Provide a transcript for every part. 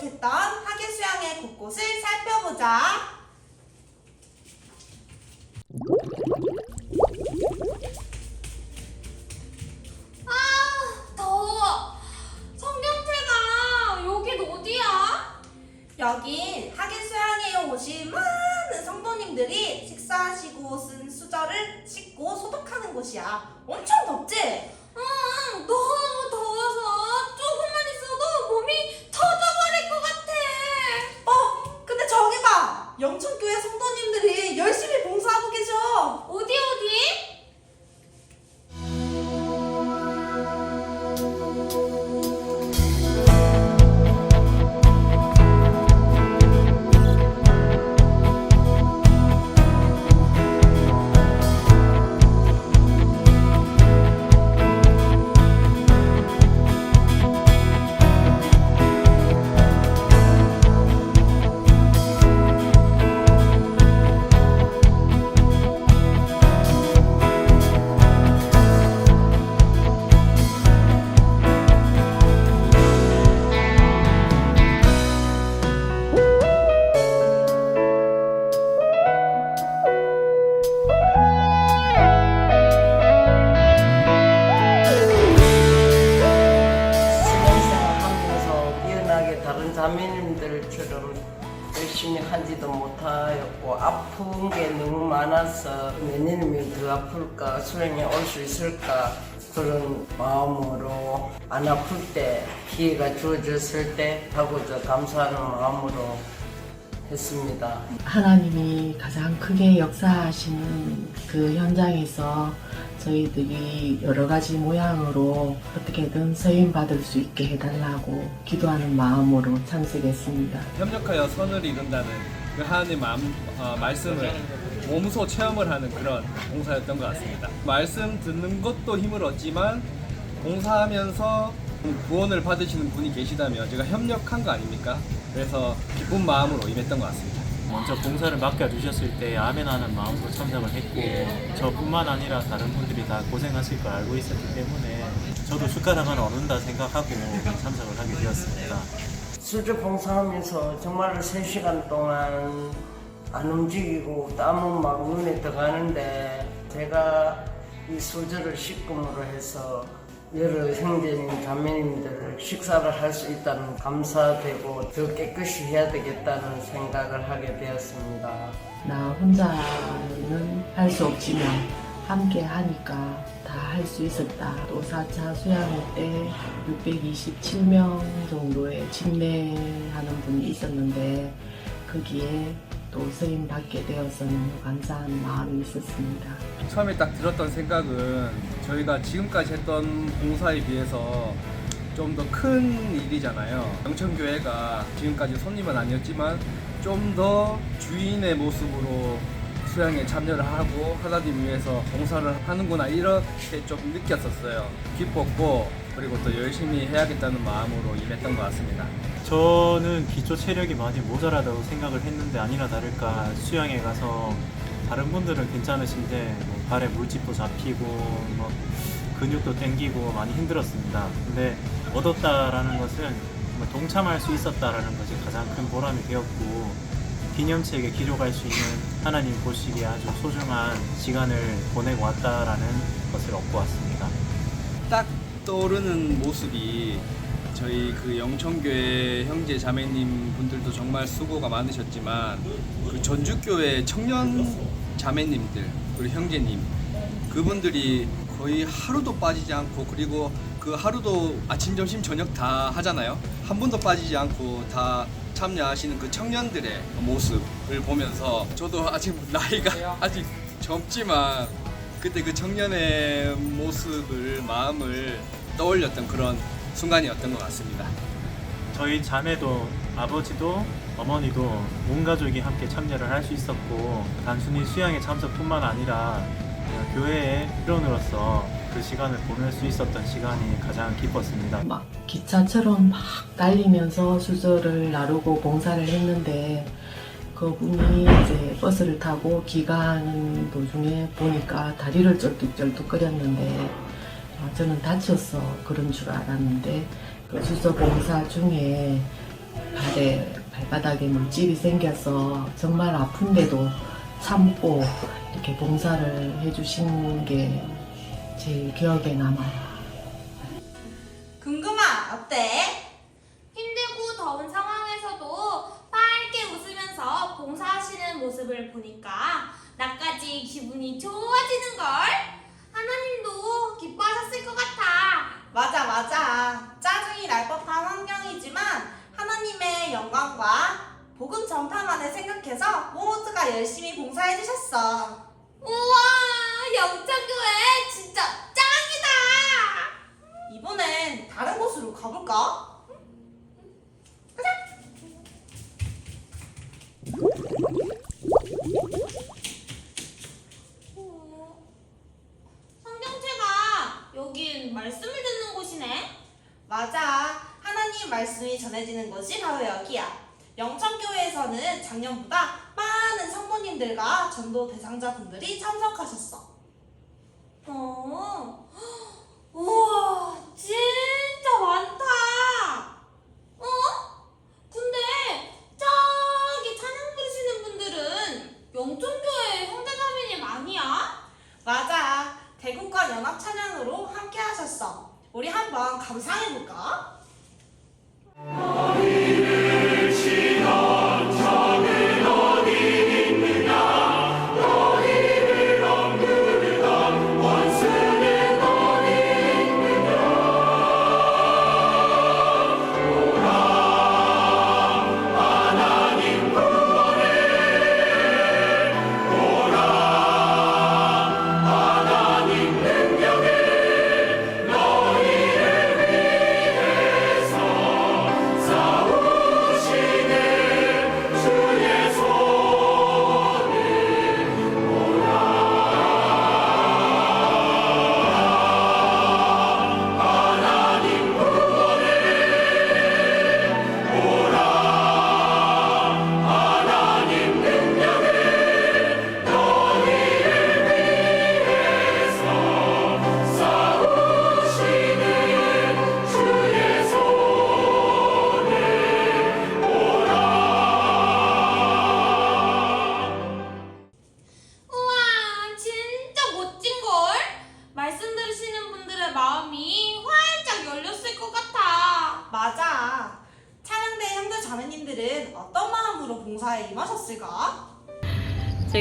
가득했던 하계 수양의 곳곳을 살펴보자 아 더워 성경태가 여긴 어디야? 여긴 하계 수양에 오신 많은 성도님들이 식사하시고 쓴 수저를 씻고 소독하는 곳이야 엄청 덥지? 응 너 마음으로 안 아플 때 기회가 주어졌을 때 하고자 감사하는 마음으로 했습니다. 하나님이 가장 크게 역사하시는 그 현장에서 저희들이 여러 가지 모양으로 어떻게든 서임 받을 수 있게 해달라고 기도하는 마음으로 참석했습니다. 협력하여 선을 이룬다는 그 하나님 마음, 어, 말씀을 몸소 체험을 하는 그런 봉사였던 것 같습니다. 말씀 듣는 것도 힘을 얻지만 봉사하면서 구원을 받으시는 분이 계시다면 제가 협력한 거 아닙니까? 그래서 기쁜 마음으로 임했던 것 같습니다. 먼저 봉사를 맡겨주셨을 때 아멘하는 마음으로 참석을 했고 저뿐만 아니라 다른 분들이 다 고생하실 걸 알고 있었기 때문에 저도 숟가락은 얻는다 생각하고 참석을 하게 되었습니다. 수주 봉사하면서 정말로 3시간 동안 안 움직이고 땀은 막 눈에 들어가는데 제가 이 수저를 식금으로 해서 여러 형제님, 자매님들 식사를 할 수 있다는 감사되고 더 깨끗이 해야 되겠다는 생각을 하게 되었습니다. 나 혼자는 할 수 없지만 함께 하니까 다 할 수 있었다. 또 4차 수양회 때 627명 정도의 침례하는 분이 있었는데 거기에 또 서임 받게 되어서 너무 감사한 마음이 있었습니다. 처음에 딱 들었던 생각은 저희가 지금까지 했던 봉사에 비해서 좀 더 큰 일이잖아요. 영천교회가 지금까지 손님은 아니었지만 좀 더 주인의 모습으로 수양에 참여를 하고 하나님 위해서 봉사를 하는구나 이렇게 좀 느꼈었어요. 기뻤고 그리고 또 열심히 해야겠다는 마음으로 임했던 것 같습니다. 저는 기초 체력이 많이 모자라다고 생각을 했는데 아니나 다를까 수영에 가서 다른 분들은 괜찮으신데 뭐 발에 물집도 잡히고 뭐 근육도 땡기고 많이 힘들었습니다. 근데 얻었다라는 것은 정말 동참할 수 있었다라는 것이 가장 큰 보람이 되었고 기념책에 기록할 수 있는 하나님 보시기에 아주 소중한 시간을 보내고 왔다라는 것을 얻고 왔습니다. 딱 떠오르는 모습이 저희 그 영천교회 형제 자매님 분들도 정말 수고가 많으셨지만 그 전주교회 청년 자매님들 그리고 형제님 그분들이 거의 하루도 빠지지 않고 그리고 그 하루도 아침 점심 저녁 다 하잖아요 한 분도 빠지지 않고 다 참여하시는 그 청년들의 모습을 보면서 저도 아직 나이가 아직 젊지만 그때 그 청년의 모습을 마음을 떠올렸던 그런 순간이었던 것 같습니다. 저희 자매도 아버지도 어머니도 온 가족이 함께 참여를 할 수 있었고 단순히 수양의 참석뿐만 아니라 교회의 일원으로서 그 시간을 보낼 수 있었던 시간이 가장 기뻤습니다. 막 기차처럼 막 달리면서 수저를 나르고 봉사를 했는데 그분이 이제 버스를 타고 귀가하는 도중에 보니까 다리를 쩔뚝쩔뚝거렸는데 아, 저는 다쳐서 그런 줄 알았는데 그 수저 봉사 중에 발에 발바닥에 물집이 생겨서 정말 아픈데도 참고 이렇게 봉사를 해주신 게 제일 기억에 남아요. 궁금아 어때? 힘들고 더운 상황에서도 밝게 웃으면서 봉사하시는 모습을 보니까 나까지 기분이 좋아지는 걸. 하나님도 기뻐하셨을 것 같아. 맞아 맞아 짜증이 날 법한 환경이지만 하나님의 영광과 복음 전파만을 생각해서 모두가 열심히 봉사해 주셨어 우와, 영창교회 진짜 짱이다. 이번엔 다른 곳으로 가볼까? 어, 성경체가 여긴 말씀을 듣는 곳이네. 맞아 하나님 말씀이 전해지는 곳이 바로 여기야 영천교회에서는 작년보다 성도님들과 전도 대상자분들이 참석하셨어. 어,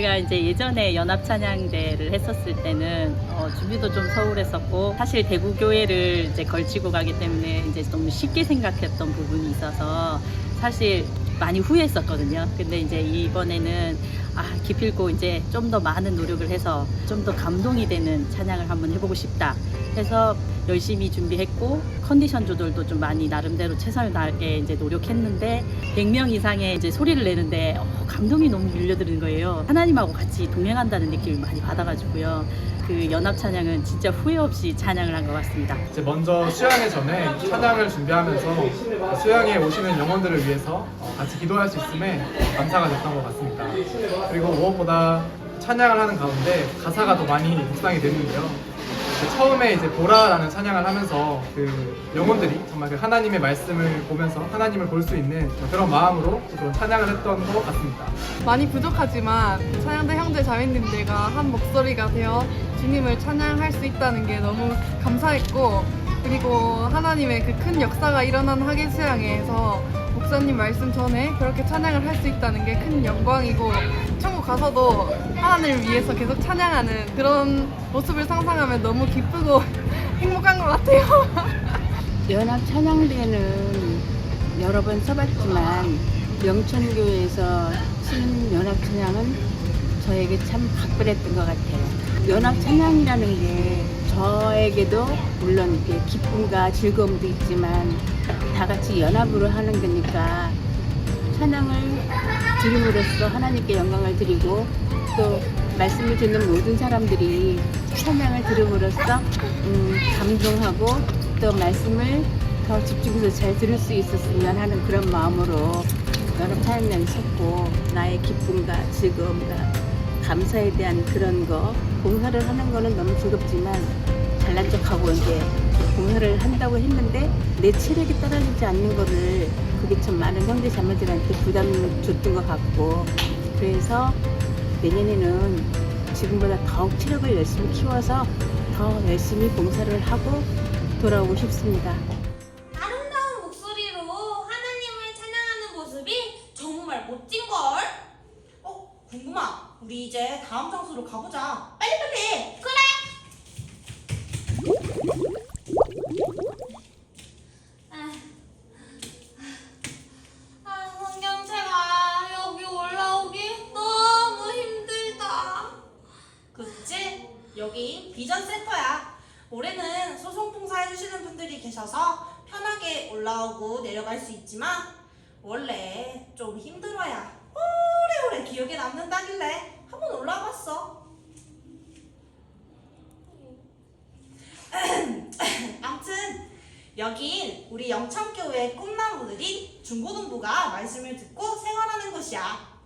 제가 이제 예전에 연합찬양대를 했었을 때는 어, 준비도 좀 소홀했었고 사실 대구 교회를 이제 걸치고 가기 때문에 이제 너무 쉽게 생각했던 부분이 있어서 사실 많이 후회했었거든요. 근데 이제 이번에는 아 기필코 이제 좀 더 많은 노력을 해서 좀 더 감동이 되는 찬양을 한번 해보고 싶다. 해서 열심히 준비했고 컨디션 조절도 좀 많이 나름대로 최선을 다하게 이제 노력했는데 100명 이상의 이제 소리를 내는데 어, 감동이 너무 밀려드는 거예요. 하나님하고 같이 동행한다는 느낌을 많이 받아가지고요. 그 연합 찬양은 진짜 후회 없이 찬양을 한 것 같습니다. 이제 먼저 수양회 전에 찬양을 준비하면서 수양에 오시는 영혼들을 위해서 어, 같이 기도할 수 있음에 감사가 됐던 것 같습니다. 그리고 무엇보다 찬양을 하는 가운데 가사가 더 많이 묵상이 됐는데요. 그 처음에 이제 보라라는 찬양을 하면서 그 영혼들이 정말 그 하나님의 말씀을 보면서 하나님을 볼 수 있는 그런 마음으로 그런 찬양을 했던 것 같습니다. 많이 부족하지만 찬양대 형제 자매님들과 한 목소리가 되어 주님을 찬양할 수 있다는 게 너무 감사했고 그리고 하나님의 그 큰 역사가 일어난 하계 수양회에서 목사님 말씀 전에 그렇게 찬양을 할 수 있다는 게 큰 영광이고 천국 가서도 하나님을 위해서 계속 찬양하는 그런 모습을 상상하면 너무 기쁘고 행복한 것 같아요. 연합 찬양대는 여러 번 써봤지만 영천교회에서 쓰는 연합 찬양은 저에게 참 각별했던 것 같아요. 연합 찬양이라는 게 저에게도 물론 이렇게 기쁨과 즐거움도 있지만 다 같이 연합으로 하는 거니까 찬양을 드림으로써 하나님께 영광을 드리고 또 말씀을 듣는 모든 사람들이 찬양을 들음으로써 음, 감동하고 또 말씀을 더 집중해서 잘 들을 수 있었으면 하는 그런 마음으로 여러 찬양을 섰고 나의 기쁨과 즐거움과 감사에 대한 그런 거 봉사를 하는 거는 너무 즐겁지만 잘난 척하고 이제 봉사를 한다고 했는데 내 체력이 따라주지 않는 거를 그게 참 많은 형제 자매들한테 부담을 줬던 것 같고 그래서 내년에는 지금보다 더욱 체력을 열심히 키워서 더 열심히 봉사를 하고 돌아오고 싶습니다. 아름다운 목소리로 하나님을 찬양하는 모습이 정말 멋진걸? 어, 궁금아. 우리 이제 다음 장소로 가보자. 빨리빨리. 그래! 아, 아, 환경채가 여기 올라오기 너무 힘들다. 그치? 여기 비전센터야. 올해는 소송봉사 해주시는 분들이 계셔서 편하게 올라오고 내려갈 수 있지만 원래 좀 힘들어야 오래오래 기억에 남는다길래 한번 올라와 봤어. 아무튼 여긴 우리 영창교회 꿈나무들이 중고등부가 말씀을 듣고 생활하는 곳이야.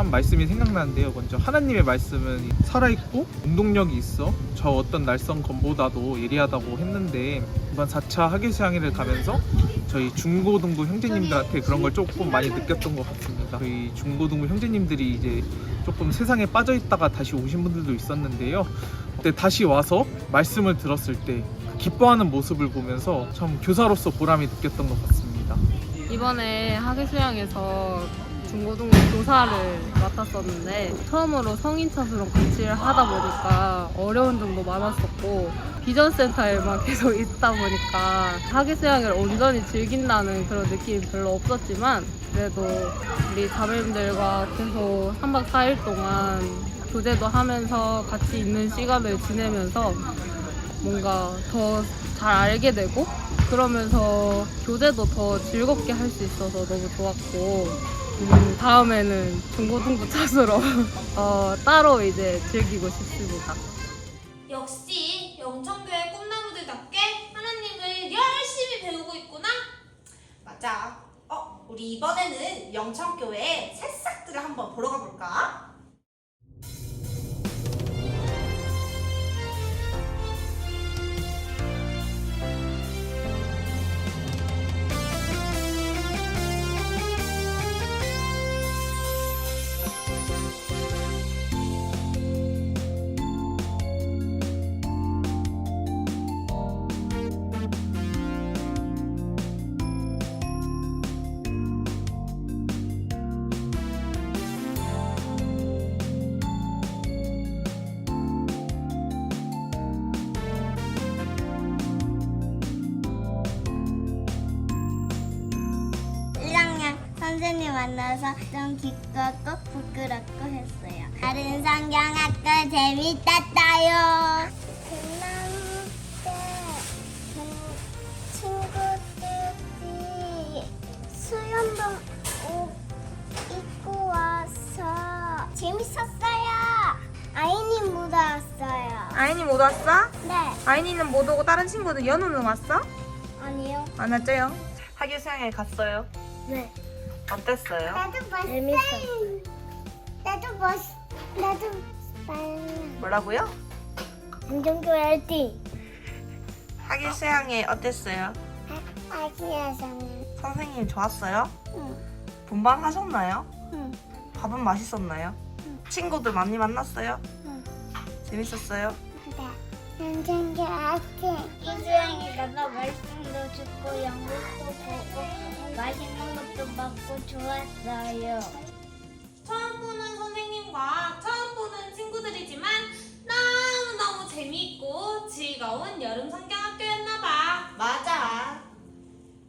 한 말씀이 생각나는데요. 먼저 하나님의 말씀은 살아있고 운동력이 있어 저 어떤 날선 검보다도 예리하다고 했는데 이번 4차 하계수양회를 가면서 저희 중고등부 형제님들한테 그런 걸 조금 많이 느꼈던 것 같습니다. 저희 중고등부 형제님들이 이제 조금 세상에 빠져 있다가 다시 오신 분들도 있었는데요. 그때 다시 와서 말씀을 들었을 때 기뻐하는 모습을 보면서 참 교사로서 보람이 느꼈던 것 같습니다. 이번에 하계 수양에서 중고등부 교사를 맡았었는데 처음으로 성인차수랑 같이를 하다 보니까 어려운 점도 많았었고 비전센터에만 계속 있다 보니까 하계수양을 온전히 즐긴다는 그런 느낌이 별로 없었지만 그래도 우리 자매님들과 계속 3박 4일 동안 교제도 하면서 같이 있는 시간을 지내면서 뭔가 더 잘 알게 되고 그러면서 교제도 더 즐겁게 할 수 있어서 너무 좋았고 음, 다음에는 중고등부 차수로 어, 따로 이제 즐기고 싶습니다. 역시 영천교회 꿈나무들답게 하나님을 열심히 배우고 있구나. 맞아. 어, 우리 이번에는 영천교회 새싹들을 한번 보러 가볼까? 만나서 좀 기뻤고 부끄럽고 했어요. 다른 성경학교 재밌었어요. 대나무 때 친구들이 수영복 옷 입고 와서 재밌었어요. 아이님 못 왔어요. 아이님 못 왔어? 네, 아이니는 못 오고 다른 친구들 연우는 왔어? 아니요. 안 왔죠요? 하계 수양회 갔어요. 네. 어땠어요? 나도. 재밌어. 나도 봤어. 나도 봤어. 뭐라고요? 안정교회 화이팅! 학예 수양회 어땠어요? 아기야서는 선생님 좋았어요? 응. 본방 하셨나요? 응. 밥은 맛있었나요? 친구들 많이 만났어요? 응. 재밌었어요? 선생님 아기 이수영이 가서 말씀도 듣고 연극도 보고 맛있는 것도 먹고 좋았어요. 처음 보는 선생님과 처음 보는 친구들이지만 너무너무 재미있고 즐거운 여름 성경학교였나봐. 맞아.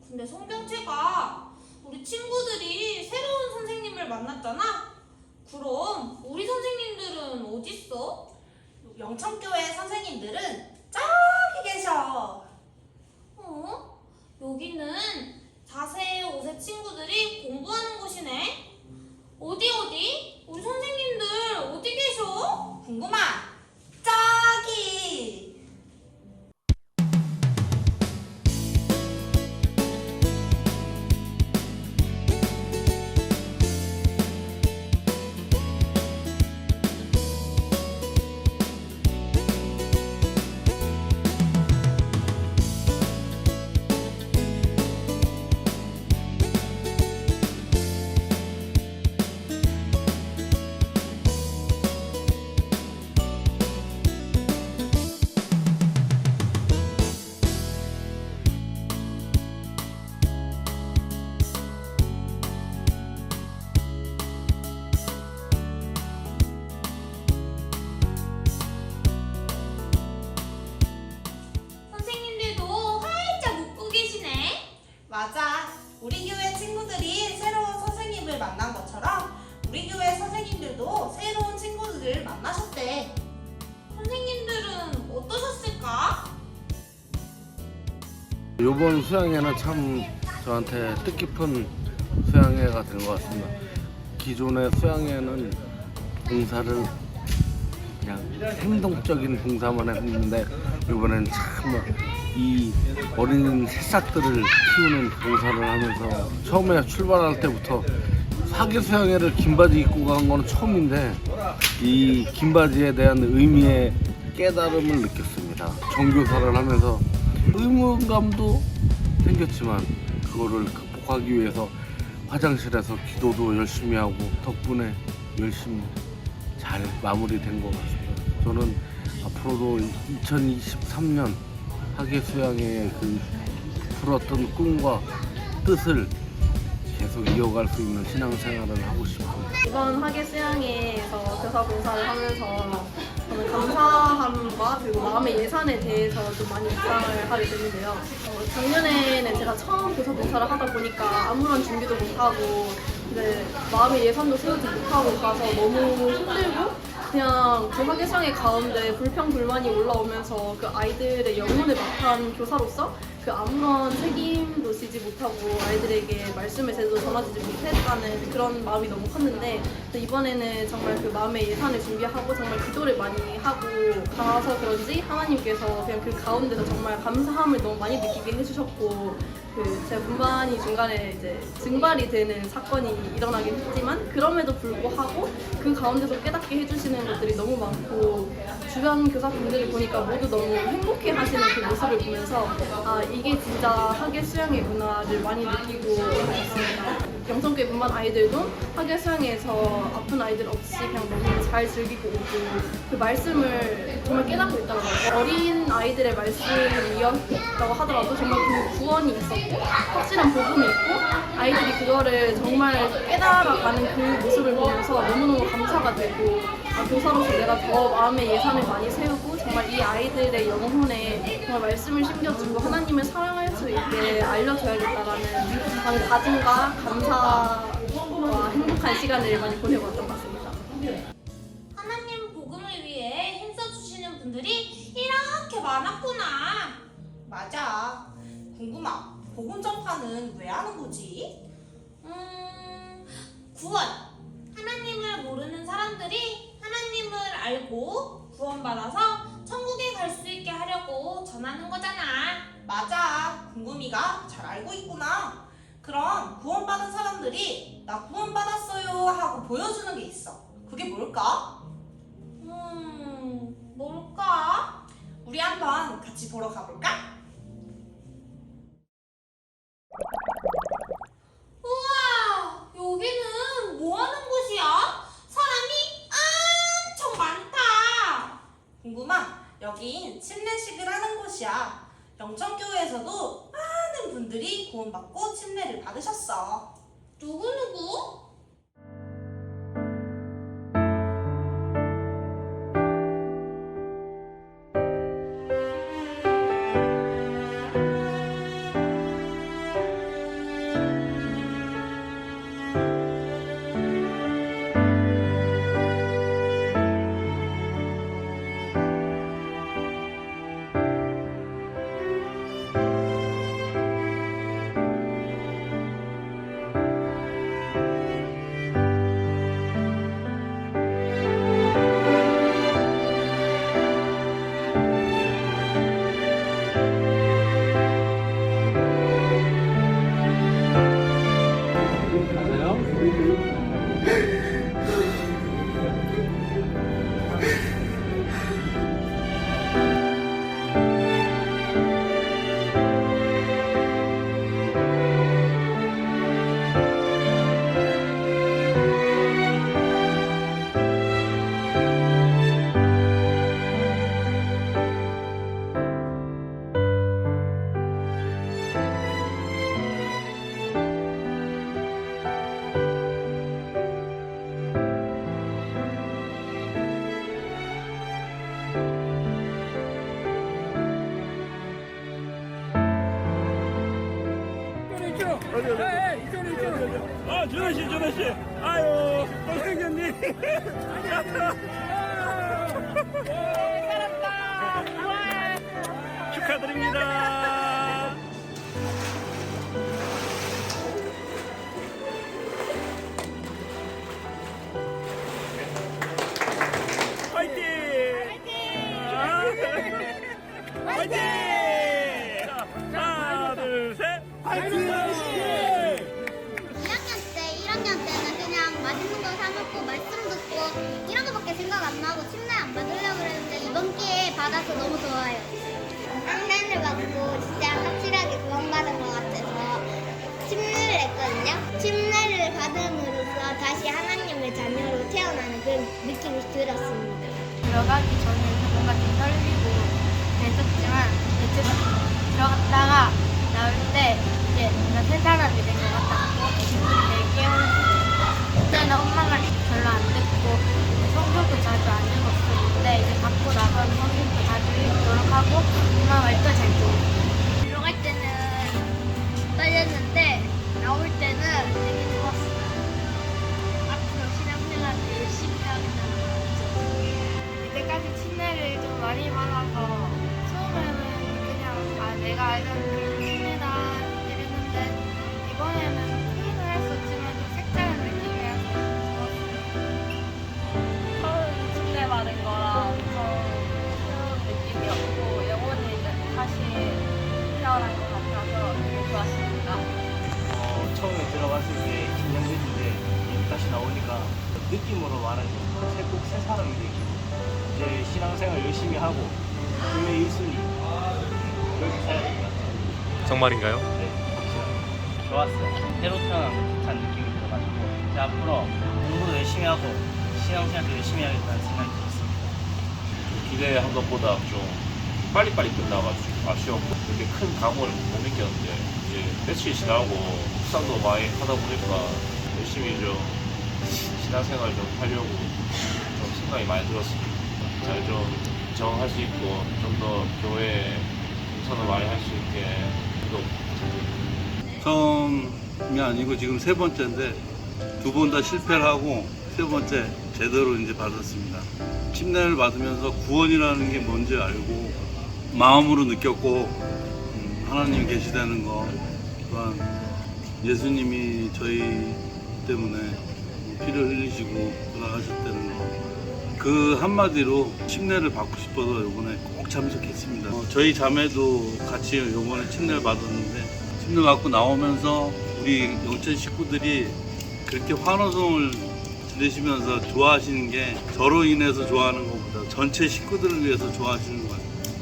근데 송병채가 우리 친구들이 새로운 선생님을 만났잖아? 그럼 우리 선생님들은 어딨어? 영천교회 선생님들은 이번 수양회는 참 저한테 뜻깊은 수양회가 된 것 같습니다. 기존의 수양회는 봉사를 그냥 행동적인 봉사만 했는데 이번엔 참 이 어린 새싹들을 키우는 봉사를 하면서 처음에 출발할 때부터 사계 수양회를 긴 바지 입고 간 거는 처음인데 이 긴 바지에 대한 의미의 깨달음을 느꼈습니다. 정교사를 하면서 의무감도 생겼지만 그거를 극복하기 위해서 화장실에서 기도도 열심히 하고 덕분에 열심히 잘 마무리된 것 같습니다. 저는 앞으로도 2023년 학예 수양의 그 풀었던 꿈과 뜻을 계속 이어갈 수 있는 신앙생활을 하고 싶어요. 이번 학예 수양회에서 교사 봉사를 하면서 감사함과 그리고 마음의 예산에 대해서 좀 많이 묵상을 하게 됐는데요. 어, 작년에는 제가 처음 교사 봉사를 하다 보니까 아무런 준비도 못하고 이제 마음의 예산도 세우지 못하고 가서 너무 힘들고 그냥 그 학예 수양회 가운데 불평불만이 올라오면서 그 아이들의 영혼을 맡은 교사로서 그 아무런 책임도 지지 못하고 아이들에게 말씀을 제대로 전하지 못했다는 그런 마음이 너무 컸는데 또 이번에는 정말 그 마음의 예산을 준비하고 정말 기도를 많이 하고 가서 그런지 하나님께서 그냥 그 가운데서 정말 감사함을 너무 많이 느끼게 해주셨고 그 제 분반이 중간에 이제 증발이 되는 사건이 일어나긴 했지만 그럼에도 불구하고 그 가운데서 깨닫게 해주시는 것들이 너무 많고 주변 교사분들을 보니까 모두 너무 행복해 하시는 그 모습을 보면서 아 이게 진짜 학예 수양의 문화를 많이 느끼고 있습니다. 영성교회 분반 아이들도 학예 수양에서 아픈 아이들 없이 그냥 너무 잘 즐기고 오고 그 말씀을 정말 깨닫고 있다고 해요. 어린 아이들의 말씀이었다고 하더라도 정말 그 구원이 있었고 확실한 복음이 있고 아이들이 그거를 정말 깨달아가는 그 모습을 보면서 너무너무 감사가 되고 아, 교사로서 내가 더 마음의 예산을 많이 세우고 정말 이 아이들의 영혼에 정말 말씀을 심겨주고 하나님을 사랑할 수 있게 알려줘야겠다라는 그런 다짐과 감사와 행복한 시간을 많이 보내고 왔던 것 같습니다. 분들이 이렇게 많았구나. 맞아. 궁금하. 복음 전파는 왜 하는 거지? 음, 구원. 하나님을 모르는 사람들이 하나님을 알고 구원받아서 천국에 갈 수 있게 하려고 전하는 거잖아. 맞아. 궁금이가 잘 알고 있구나. 그럼 구원받은 사람들이 나 구원받았어요 하고 보여주는 게 있어. 그게 뭘까? 음, 뭘까? 우리 한번 같이 보러 가볼까? 우와, 여기는 뭐 하는 곳이야? 사람이 엄청 많다. 궁금한? 여긴 침례식을 하는 곳이야. 영천교회에서도 많은 분들이 구원받고 침례를 받으셨어. 누구누구? 셋. 화이팅! 2학년 때, 1학년 때는 그냥 맛있는 거 사 먹고 말씀 듣고 이런 거밖에 생각 안 나고 침례 안 받으려고 그랬는데 이번 기회에 받아서 너무 좋아요. 침례를 받고 진짜 확실하게 구원받은 것 같아서 침례를 했거든요. 침례를 받음으로써 다시 하나님의 자녀로 태어나는 그런 느낌이 들었습니다. 들어가기 전에 뭔가 좀 떨리고 그랬었지만 이제 들어갔다가 나올 때 이제 뭔가 새 사람이 된 것 같았고 되게 깨어났어요. 그때는 엄마가 별로 안 듣고 성경도 자주 안 읽었었는데 이제 받고 나서는 성경도 자주 읽도록 하고 엄마 말도 잘 듣고 들어갈 때는 떨렸는데 나올 때는 되게 좋았어요. 앞으로 신앙생활을 열심히 하겠다는. 이때까지 침례를 좀 많이 받아서 처음에는 그냥 아 내가 알던 정말인가요? 네, 확실하게. 좋았어요. 새로 태어난 듯한 느낌이 들어가지고 이제 앞으로 공부도 열심히 하고 신앙생활도 열심히 하겠다는 생각이 들었습니다. 기대한 것보다 좀 빨리빨리 끝나가지고 아쉬웠고 그렇게 큰 각오를 못 느꼈는데 이제 며칠 지나고 묵상도 많이 하다 보니까 열심히 좀 신앙생활 좀 하려고 좀 생각이 많이 들었습니다. 잘 좀 정할 수 있고 좀 더 교회 공선을 많이 할 수 있게 또 처음이 아니고 지금 세 번째인데 두 번 다 실패를 하고 세 번째 제대로 이제 받았습니다. 침례를 받으면서 구원이라는 게 뭔지 알고 마음으로 느꼈고 음, 하나님 계시다는 거 또한 예수님이 저희 때문에 피를 흘리시고 돌아가셨다는 거 그 한마디로 침례를 받고 싶어서 이번에 꼭 참석했습니다. 어, 저희 자매도 같이 이번에 침례를 받았는데 침례 받고 나오면서 우리 영천 식구들이 그렇게 환호성을 지내시면서 좋아하시는 게 저로 인해서 좋아하는 것보다 전체 식구들을 위해서 좋아하시는 것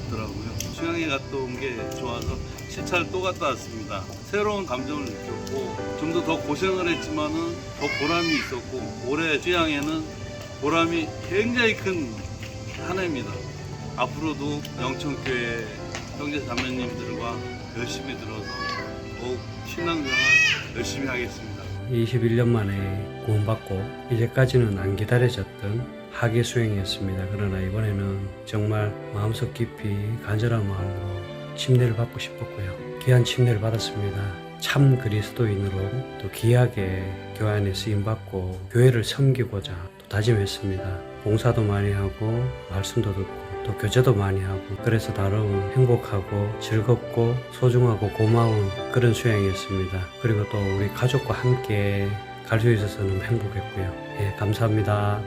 같더라고요. 수양에 갔다 온 게 좋아서 시차를 또 갔다 왔습니다. 새로운 감정을 느꼈고 좀 더 더 고생을 했지만은 더 보람이 있었고 올해 수양에는 보람이 굉장히 큰한 해입니다. 앞으로도 영천교회 형제 자매님들과 열심히 들어서 더욱 신앙생활 열심히 하겠습니다. 21년 만에 구원받고 이제까지는 안 기다려졌던 학예 수행이었습니다. 그러나 이번에는 정말 마음속 깊이 간절한 마음으로 침례를 받고 싶었고요. 귀한 침례를 받았습니다. 참 그리스도인으로 또 귀하게 교회 안에 쓰임받고 교회를 섬기고자 또 다짐했습니다. 봉사도 많이 하고 말씀도 듣고 또 교제도 많이 하고 그래서 나름 행복하고 즐겁고 소중하고 고마운 그런 수양이었습니다. 그리고 또 우리 가족과 함께 갈 수 있어서 너무 행복했고요. 예, 감사합니다.